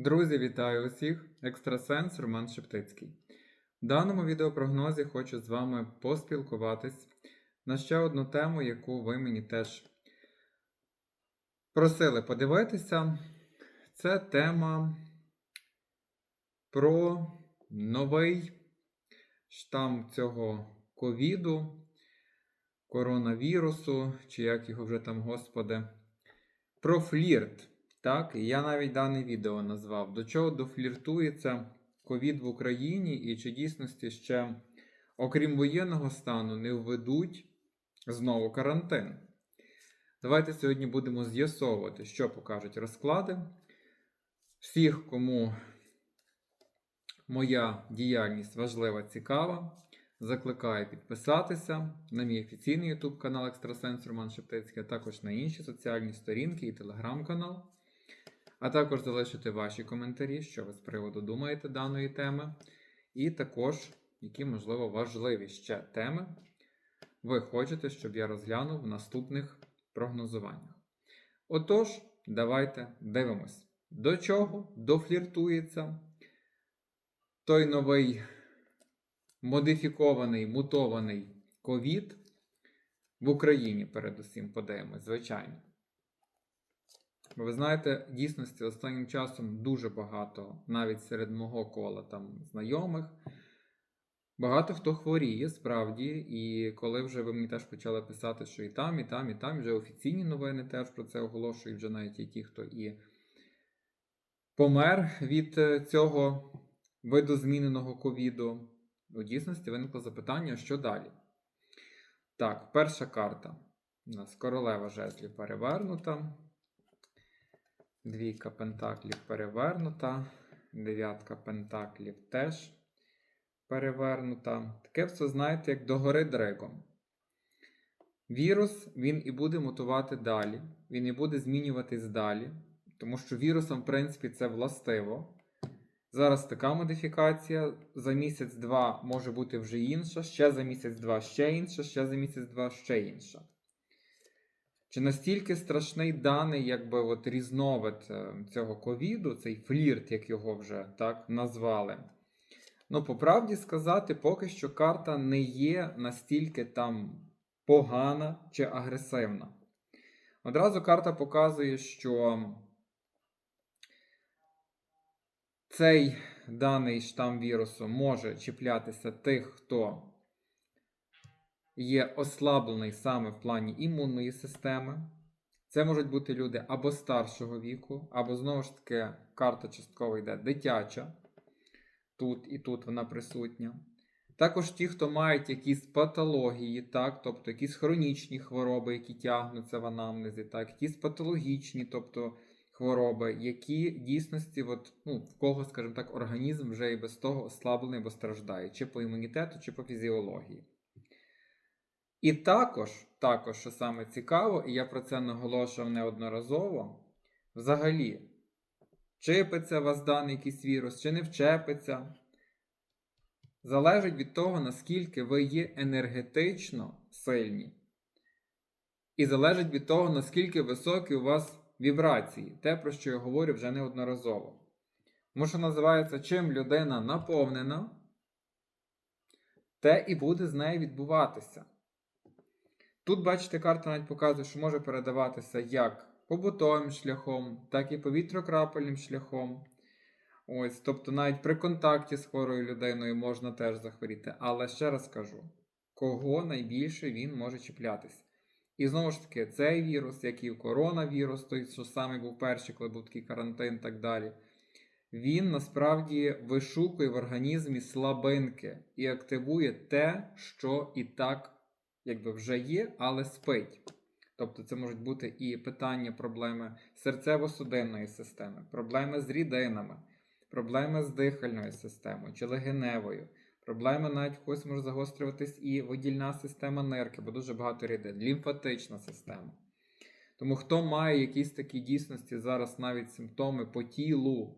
Друзі, вітаю усіх! Екстрасенс Роман Шептицький. В даному відеопрогнозі хочу з вами поспілкуватись на ще одну тему, яку ви мені теж просили подивитися. Це тема про новий штам цього ковіду, коронавірусу, чи як його вже там, господи, про флірт. Так, я навіть дане відео назвав. До чого дофліртується ковід в Україні, і чи дійсності ще, окрім воєнного стану, не введуть знову карантин. Давайте сьогодні будемо з'ясовувати, що покажуть розклади. Всіх, кому моя діяльність важлива, цікава, закликаю підписатися на мій офіційний YouTube канал Екстрасенс Роман Шептицький, а також на інші соціальні сторінки і телеграм-канал. А також залишити ваші коментарі, що ви з приводу думаєте даної теми, і також, які, можливо, важливі ще теми ви хочете, щоб я розглянув в наступних прогнозуваннях. Отож, давайте дивимось, до чого дофліртується той новий модифікований, мутований ковід в Україні, передусім подивимось, звичайно. Бо ви знаєте, дійсності останнім часом дуже багато, навіть серед мого кола там знайомих. Багато хто хворіє справді, і коли вже ви мені теж почали писати, що і там, і там, і там, вже офіційні новини теж про це оголошують, вже навіть і ті, хто і помер від е, цього видозміненого ковіду. У дійсності виникло запитання, що далі. Так, перша карта. У нас королева жезлів перевернута. Двійка пентаклів перевернута. Дев'ятка пентаклів теж перевернута. Таке все, знаєте, як догори дригом. Вірус він і буде мутувати далі. Він і буде змінюватись далі. Тому що вірусам, в принципі, це властиво. Зараз така модифікація. За місяць-два може бути вже інша, ще за місяць-два ще інша, ще за місяць-два ще інша. Чи настільки страшний даний, якби от різновид е, цього ковіду, цей флірт, як його вже так назвали? Ну, по правді сказати, поки що карта не є настільки там погана чи агресивна. Одразу карта показує, що цей даний штам вірусу може чіплятися тих, хто є ослаблений саме в плані імунної системи. Це можуть бути люди або старшого віку, або знову ж таки карта частково йде дитяча. Тут і тут вона присутня. Також ті, хто мають якісь патології, так, тобто якісь хронічні хвороби, які тягнуться в анамнезі, так, якісь патологічні, тобто хвороби, які дійсності, от, ну, в кого, скажімо так, організм вже і без того ослаблений або страждає, чи по імунітету, чи по фізіології. І також, також, що саме цікаво, і я про це наголошував неодноразово, взагалі, чипиться вас даний якийсь вірус, чи не вчепиться, залежить від того, наскільки ви є енергетично сильні. І залежить від того, наскільки високі у вас вібрації, те, про що я говорю вже неодноразово. Тому що називається, чим людина наповнена, те і буде з нею відбуватися. Тут, бачите, карта навіть показує, що може передаватися як побутовим шляхом, так і повітрокрапельним шляхом. Ось, Тобто навіть при контакті з хворою людиною можна теж захворіти. Але ще раз кажу, кого найбільше він може чіплятися. І знову ж таки, цей вірус, як і коронавірус, той, що саме був перший, коли був такий карантин і так далі, він насправді вишукує в організмі слабинки і активує те, що і так якби вже є, але спить. Тобто це можуть бути і питання, проблеми серцево-судинної системи, проблеми з рідинами, проблеми з дихальною системою чи легеневою. Проблеми навіть в когось може загострюватись і видільна система нирки, бо дуже багато рідин, лімфатична система. Тому хто має якісь такі дійсності зараз навіть симптоми по тілу,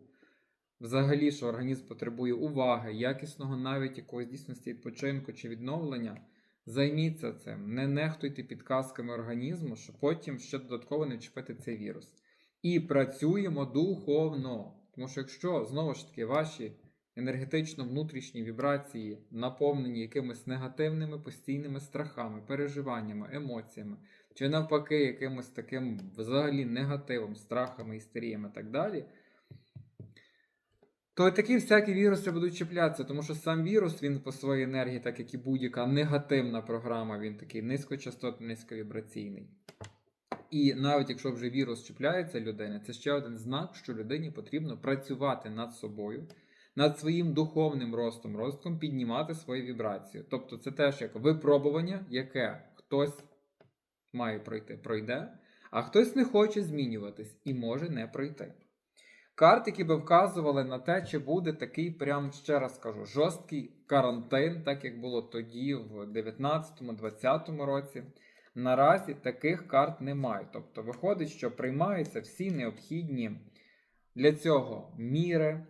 взагалі, що організм потребує уваги, якісного навіть якогось дійсності відпочинку чи відновлення, займіться цим. Не нехтуйте підказками організму, щоб потім ще додатково не вчепити цей вірус. І працюємо духовно. Тому що якщо знову ж таки ваші енергетично внутрішні вібрації наповнені якимись негативними постійними страхами, переживаннями, емоціями, чи навпаки, якимось таким взагалі негативом, страхами, істеріями і так далі, то такі всякі віруси будуть чіплятися, тому що сам вірус, він по своїй енергії, так як і будь-яка негативна програма, він такий низькочастотний, низьковібраційний. І навіть якщо вже вірус чіпляється людини, це ще один знак, що людині потрібно працювати над собою, над своїм духовним ростом, розвитком, піднімати свої вібрації. Тобто це теж як випробування, яке хтось має пройти, пройде, а хтось не хоче змінюватись і може не пройти. Карти, які би вказували на те, чи буде такий, прям ще раз кажу, жорсткий карантин, так як було тоді, в 19-20 році. Наразі таких карт немає. Тобто виходить, що приймаються всі необхідні для цього міри.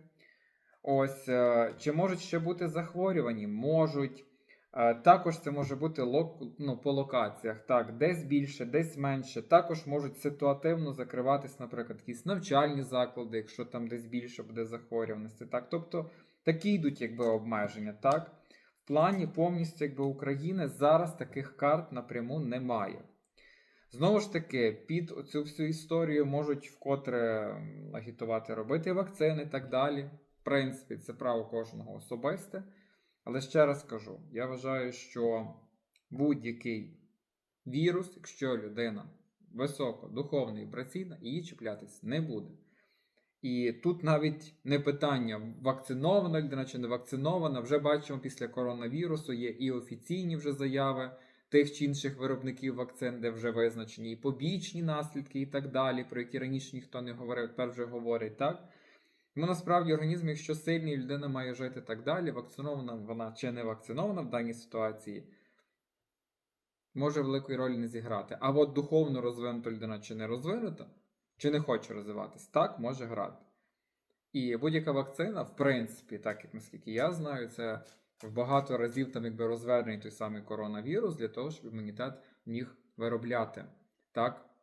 Ось, е, чи можуть ще бути захворювані? Можуть. Е, Також це може бути лок, ну, по локаціях. Так, десь більше, десь менше. Також можуть ситуативно закриватись, наприклад, якісь навчальні заклади, якщо там десь більше буде захворюваності. Так, тобто такі йдуть якби обмеження. Так, в плані повністю якби України зараз таких карт напряму немає. Знову ж таки, під цю всю історію можуть вкотре агітувати робити вакцини і так далі. В принципі, це право кожного особисте. Але ще раз кажу: я вважаю, що будь-який вірус, якщо людина високо, духовна і праційна, її чіплятись не буде. І тут навіть не питання, вакцинована людина чи не вакцинована. Вже бачимо, після коронавірусу є і офіційні вже заяви тих чи інших виробників вакцин, де вже визначені і побічні наслідки, і так далі, про які раніше ніхто не говорив, тепер вже говорять, так? Ну, насправді організм, якщо сильний, людина має жити так далі, вакцинована вона чи не вакцинована в даній ситуації, може великої ролі не зіграти. А от духовно розвинута людина чи не розвинута, чи не хоче розвиватись, так може грати. І будь-яка вакцина, в принципі, так як наскільки я знаю, це в багато разів там якби розведений той самий коронавірус для того, щоб імунітет міг виробляти. Так?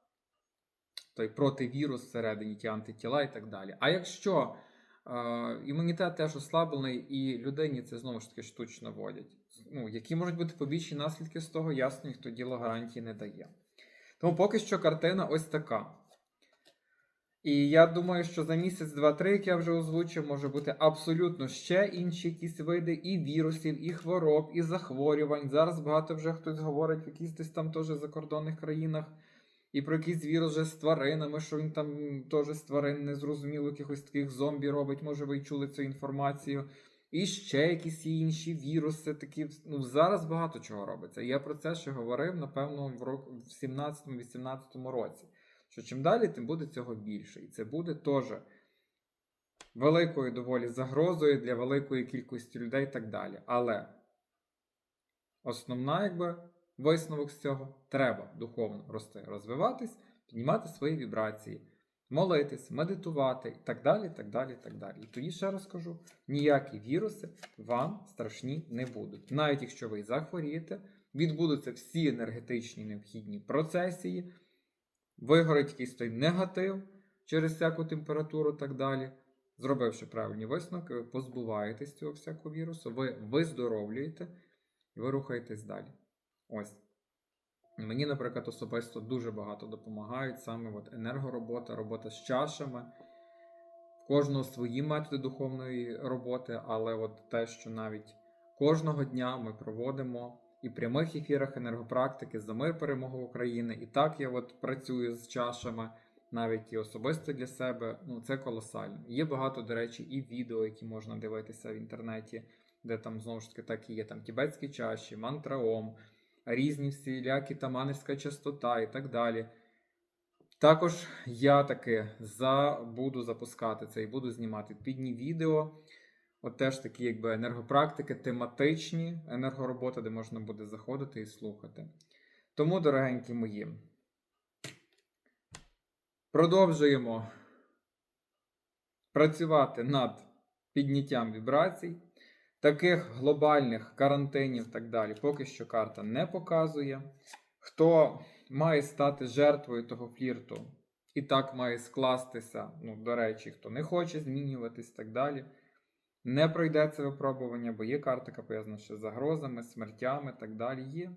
Той противірус всередині, ті антитіла і так далі. А якщо е, імунітет теж ослаблений і людині це знову ж таки штучно вводять, ну, які можуть бути побічні наслідки з того, ясно, ніхто діло гарантії не дає. Тому поки що картина ось така. І я думаю, що за місяць, два-три, як я вже озвучив, може бути абсолютно ще інші якісь види і вірусів, і хвороб, і захворювань. Зараз багато вже хтось говорить якісь десь там теж закордонних країнах. І про якийсь вірус вже з тваринами, що він там теж з тварин незрозуміло якихось таких зомбі робить, може ви й чули цю інформацію. І ще якісь інші віруси, такі. Ну, зараз багато чого робиться. Я про це ще говорив, напевно, в рок... в 17-18 році. Що чим далі, тим буде цього більше. І це буде теж великою доволі загрозою для великої кількості людей і так далі. Але основна, якби. Висновок з цього треба духовно рости, розвиватись, піднімати свої вібрації, молитись, медитувати і так далі. так далі, так далі. І тоді ще раз кажу: ніякі віруси вам страшні не будуть. Навіть якщо ви захворієте, відбудуться всі енергетичні необхідні процесії, вигорить якийсь той негатив через всяку температуру і так далі. Зробивши правильні висновки, ви позбуваєтесь цього всякого вірусу, ви виздоровлюєте і ви рухаєтесь далі. Ось. Мені, наприклад, особисто дуже багато допомагають саме от енергоробота, робота з чашами. В кожного свої методи духовної роботи, але от те, що навіть кожного дня ми проводимо і в прямих ефірах енергопрактики за мир перемогу України. І так я от працюю з чашами, навіть і особисто для себе. Ну, це колосально. Є багато, до речі, і відео, які можна дивитися в інтернеті, де там знову ж таки так і є там тібетські чаші, мантраом різні всілякі таманівська частота і так далі. Також я таки буду запускати це і буду знімати підні відео. От теж такі, якби енергопрактики, тематичні енергороботи, де можна буде заходити і слухати. Тому, дорогенькі мої, продовжуємо працювати над підняттям вібрацій. Таких глобальних карантинів так далі, поки що карта не показує. Хто має стати жертвою того флірту, і так має скластися. Ну, до речі, хто не хоче змінюватись так далі. Не пройде це випробування, бо є карта, яка пов'язана ще з загрозами, смертями так далі. Є.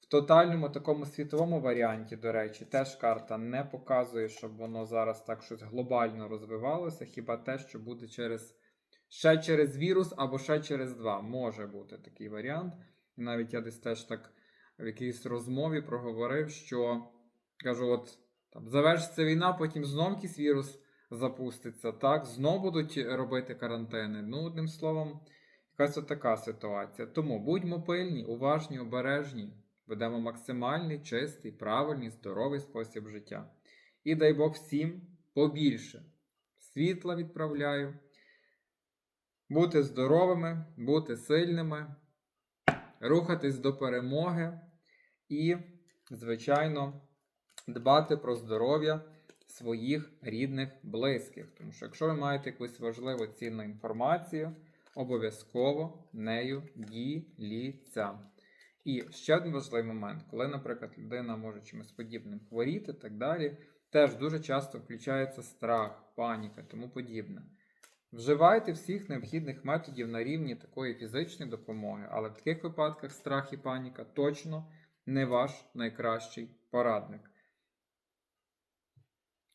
В тотальному такому світовому варіанті, до речі, теж карта не показує, щоб воно зараз так щось глобально розвивалося, хіба те, що буде через ще через вірус або ще через два. Може бути такий варіант. І навіть я десь теж так в якійсь розмові проговорив, що кажу, от там завершиться війна, потім знов якийсь вірус запуститься, так, знов будуть робити карантини. Ну, одним словом, якась от така ситуація. Тому будьмо пильні, уважні, обережні, ведемо максимальний, чистий, правильний, здоровий спосіб життя. І дай Бог всім побільше. Світла відправляю. Бути здоровими, бути сильними, рухатись до перемоги і, звичайно, дбати про здоров'я своїх рідних, близьких. Тому що якщо ви маєте якусь важливу цінну інформацію, обов'язково нею діліться. І ще один важливий момент, коли, наприклад, людина може чимось подібним хворіти і так далі, теж дуже часто включається страх, паніка тому подібне. Вживайте всіх необхідних методів на рівні такої фізичної допомоги, але в таких випадках страх і паніка точно не ваш найкращий порадник.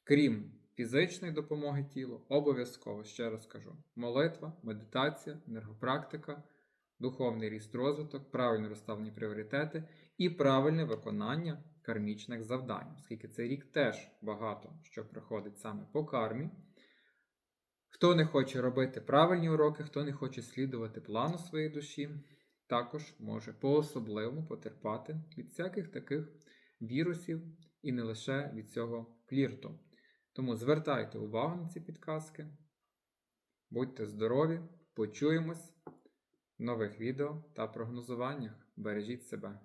Крім фізичної допомоги тілу, обов'язково, ще раз кажу, молитва, медитація, енергопрактика, духовний ріст розвиток, правильно розставлені пріоритети і правильне виконання кармічних завдань, оскільки цей рік теж багато що приходить саме по кармі. Хто не хоче робити правильні уроки, хто не хоче слідувати плану своєї душі, також може по-особливому потерпати від всяких таких вірусів і не лише від цього флірту. Тому звертайте увагу на ці підказки. Будьте здорові, почуємось в нових відео та прогнозуваннях. Бережіть себе.